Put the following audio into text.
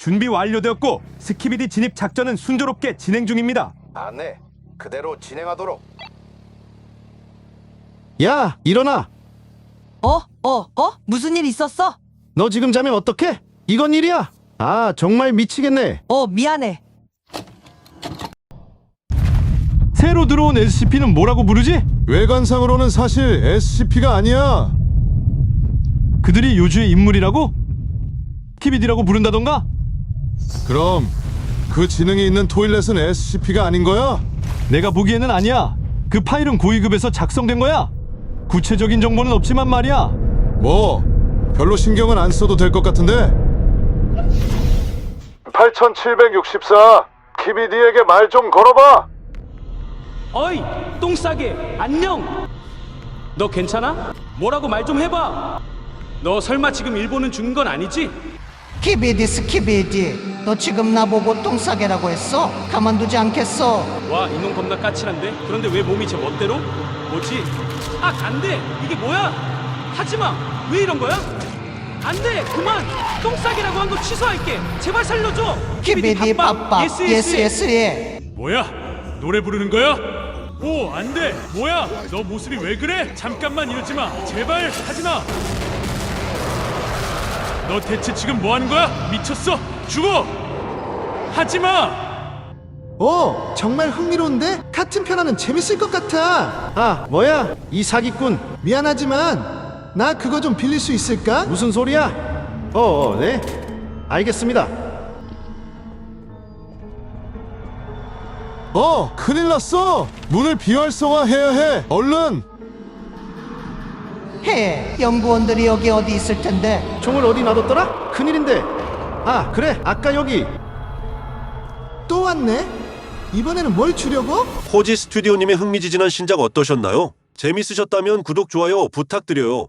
준비 완료되었고 스키비디 진입 작전은 순조롭게 진행 중입니다. 안내 그대로 진행하도록 야, 일어나. 어? 어? 어? 무슨 일 있었어? 너 지금 자면 어떡해? 이건 일이야. 아, 정말 미치겠네. 어, 미안해. 새로 들어온 SCP는 뭐라고 부르지? 외관상으로는 사실 SCP가 아니야. 그들이 요주의 인물이라고? 스키비디라고 부른다던가? 그럼 그 지능이 있는 토일렛은 SCP가 아닌 거야? 내가 보기에는 아니야. 그 파일은 고위급에서 작성된 거야. 구체적인 정보는 없지만 말이야. 뭐 별로 신경은 안 써도 될 것 같은데. 8764 키비디에게 말 좀 걸어봐. 어이 똥싸게 안녕 너 괜찮아? 뭐라고 말 좀 해봐 너 설마 지금 일본은 죽은 건 아니지? 키비디 스키비디 너 지금 나보고 똥싸개라고 했어? 가만두지 않겠어 와 이놈 겁나 까칠한데 그런데 왜 몸이 제 멋대로? 뭐지? 아 안돼 이게 뭐야? 하지마 왜 이런 거야? 안돼 그만 똥싸게라고 한 거 취소할게 제발 살려줘 키비디 바빠 예스 예스 예 뭐야? 노래 부르는 거야? 오, 안 돼! 뭐야? 너 모습이 왜 그래? 잠깐만 이러지 마! 제발 하지 마! 너 대체 지금 뭐 하는 거야? 미쳤어? 죽어! 하지 마! 어, 정말 흥미로운데? 같은 편하면 재밌을 것 같아. 아, 뭐야? 이 사기꾼. 미안하지만 나 그거 좀 빌릴 수 있을까? 무슨 소리야? 어, 어 네. 알겠습니다. 어, 큰일 났어. 문을 비활성화해야 해. 얼른. 해 연구원들이 여기 어디 있을 텐데 총을 어디 놔뒀더라? 큰일인데. 아, 그래. 아까 여기. 또 왔네. 이번에는 뭘 주려고? 호지 스튜디오님의 흥미지진한 신작 어떠셨나요? 재밌으셨다면 구독, 좋아요 부탁드려요.